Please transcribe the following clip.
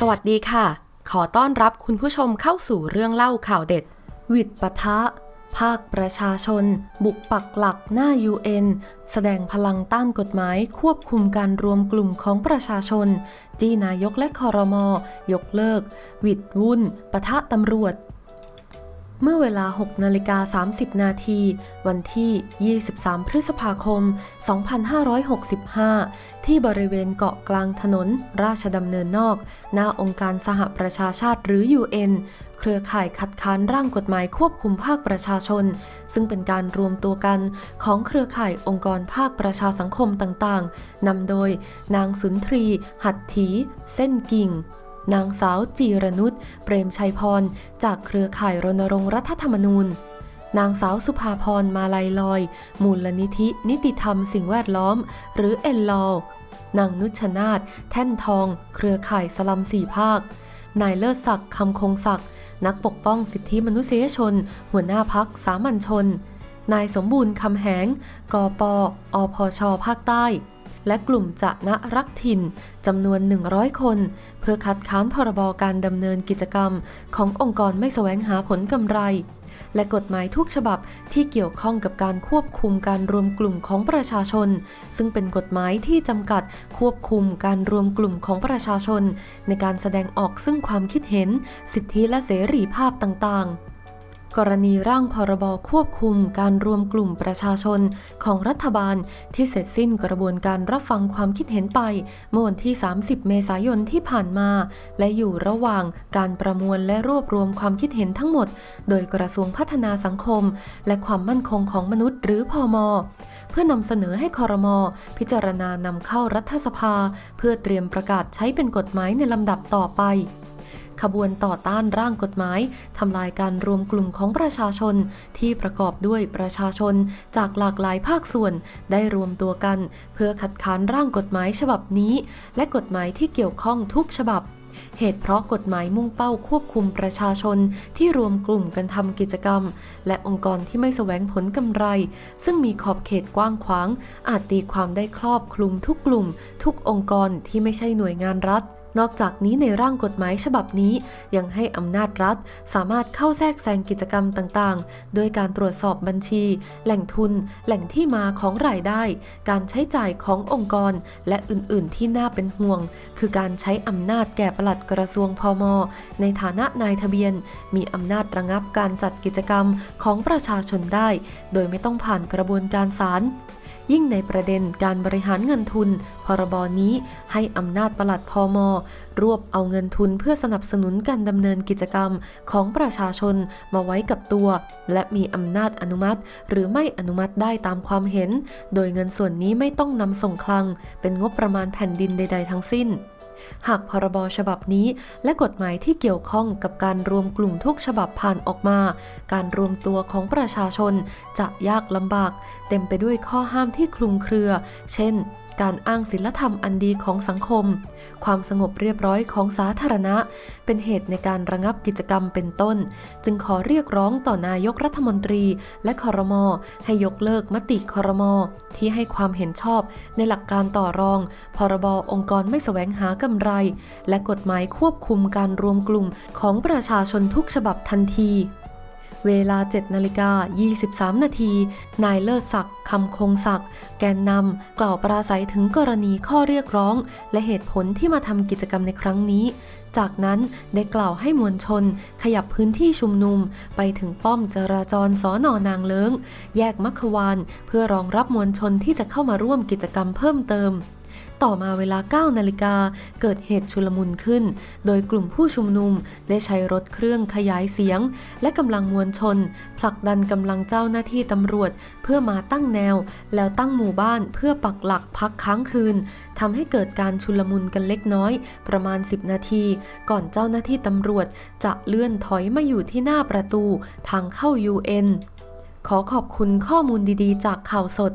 สวัสดีค่ะ ขอต้อนรับคุณผู้ชมเข้าสู่เรื่องเล่าข่าวเด็ด วิดปะทะ ภาคประชาชน บุกปักหลักหน้า UN แสดงพลังต้านกฎหมายควบคุมการรวมกลุ่มของประชาชน จีนายกและคอรมอยกเลิก วิดวุ่นปะทะตำรวจ เมื่อเวลา 6 นาฬิกา 30 นาที วันที่ 23 พฤษภาคม 2565 ที่บริเวณเกาะกลางถนน ราชดำเนินนอก หน้าองค์การสหประชาชาติหรือ UN เครือข่ายคัดค้านร่างกฎหมายควบคุมภาคประชาชน ซึ่งเป็นการรวมตัวกันของเครือข่ายองค์กรภาคประชาสังคมต่างๆ นำโดย นางสุนทรี หัตถี เส้นกิ่ง นางสาวจีรนุชเปรมชัยพร จากเครือข่ายรณรงค์รัฐธรรมนูญ นางสาวสุภาพรมาลัยลอย มูลนิธิ นิติธรรมสิ่งแวดล้อม หรือเอ็นลอนางนุชนาธแท่นทอง เครือข่ายสลัมสี่ภาค นายเลิศศักดิ์คำคงศักดิ์นักปกป้องสิทธิมนุษยชน หัวหน้าพักสามัญชน นายสมบูรณ์คำแหงกปอพชภาคใต้ และกลุ่มจะนะรักถิ่นจำนวน 100 คน เพื่อคัดค้านพรบการดำเนินกิจกรรม ขององค์กรไม่แสวงหาผลกำไร และกฎหมายทุกฉบับที่เกี่ยวข้องกับการควบคุมการรวมกลุ่มของประชาชน ซึ่งเป็นกฎหมายที่จำกัดควบคุมการรวมกลุ่มของประชาชน ในการแสดงออกซึ่งความคิดเห็น สิทธิและเสรีภาพต่างๆ กรณีร่างพรบควบคุมการรวมกลุ่มประชาชนของรัฐบาลที่เสร็จสิ้นกระบวนการรับฟังความคิดเห็นไปเมื่อวันที่ 30 เมษายนที่ผ่านมา และอยู่ระหว่างการประมวลและรวบรวมความคิดเห็นทั้งหมด โดยกระทรวงพัฒนาสังคม และความมั่นคงของมนุษย์หรือพอมเพื่อนำเสนอให้คอรมอพิจารณานำเข้ารัฐสภา เพื่อเตรียมประกาศใช้เป็นกฎหมายในลำดับต่อไป ขบวนต่อต้านร่างกฎหมายทำลายการรวมกลุ่มของประชาชน ที่ประกอบด้วยประชาชนจากหลากหลายภาคส่วน ได้รวมตัวกัน เพื่อคัดค้านร่างกฎหมายฉบับนี้ และกฎหมายที่เกี่ยวข้องทุกฉบับเหตุเพราะกฎหมายมุ่งเป้าควบคุมประชาชนที่รวมกลุ่มกันทำกิจกรรม และองค์กรที่ไม่แสวงผลกำไร ซึ่งมีขอบเขตกว้างขวาง อาจตีความได้ครอบคลุมทุกกลุ่ม ทุกองค์กรที่ไม่ใช่หน่วยงานรัฐ นอกจากนี้ในร่างกฎหมายฉบับนี้ ยังให้อำนาจรัฐ สามารถเข้าแทรกแซงกิจกรรมต่างๆ โดยการตรวจสอบบัญชี แหล่งทุน แหล่งที่มาของรายได้ การใช้จ่ายขององค์กร และอื่นๆ ที่น่าเป็นห่วง คือการใช้อำนาจแก่ปลัดกระทรวงพม ในฐานะนายทะเบียน มีอำนาจระงับการจัดกิจกรรมของประชาชนได้ โดยไม่ต้องผ่านกระบวนการศาล ยิ่งในประเด็นการบริหารเงินทุน พรบนี้ให้อำนาจปลัดพอมรวบเอาเงินทุนเพื่อสนับสนุนการดำเนินกิจกรรมของประชาชนมาไว้กับตัว และมีอำนาจอนุมัติ หรือไม่อนุมัติได้ตามความเห็น โดยเงินส่วนนี้ไม่ต้องนำส่งคลัง เป็นงบประมาณแผ่นดินใด ๆ ทั้งสิ้น หากพรบฉบับนี้ และกฎหมายที่เกี่ยวข้องกับการรวมกลุ่มทุกฉบับผ่านออกมา การรวมตัวของประชาชนจะยากลำบาก เต็มไปด้วยข้อห้ามที่คลุมเครือ เช่น การอ้างศีลธรรมอันดีของสังคม ความสงบเรียบร้อยของสาธารณะ เป็นเหตุในการระงับกิจกรรมเป็นต้น จึงขอเรียกร้องต่อนายกรัฐมนตรีและคอรมอให้ยกเลิกมติคอรมอที่ให้ความเห็นชอบในหลักการต่อรอง พรบองค์กรไม่แสวงหากำไร และกฎหมายควบคุมการรวมกลุ่มของประชาชนทุกฉบับทันที เวลา 7นาฬิกา23 นาที นายเลิศศักดิ์คำคงศักดิ์แกนนำกล่าวปราศัยถึงกรณีข้อเรียกร้อง และเหตุผลที่มาทำกิจกรรมในครั้งนี้ จากนั้นได้กล่าวให้มวลชน ขยับพื้นที่ชุมนุม ไปถึงป้อมจราจรสอนอนางเลิงแยกมัคควานเพื่อรองรับมวลชนที่จะเข้ามาร่วมกิจกรรมเพิ่มเติม ต่อมาเวลา 9 นาฬิกาเกิดเหตุชุลมุนขึ้น โดยกลุ่มผู้ชุมนุมได้ใช้รถเครื่องขยายเสียง และกำลังมวลชน ผลักดันกำลังเจ้าหน้าที่ตำรวจ เพื่อมาตั้งแนว แล้วตั้งหมู่บ้านเพื่อปักหลักพักค้างคืนทำให้เกิดการชุลมุนกันเล็กน้อย ประมาณ 10 นาที ก่อนเจ้าหน้าที่ตำรวจ จะเลื่อนถอยมาอยู่ที่หน้าประตูทางเข้า UN ขอขอบคุณข้อมูลดีๆ จากข่าวสด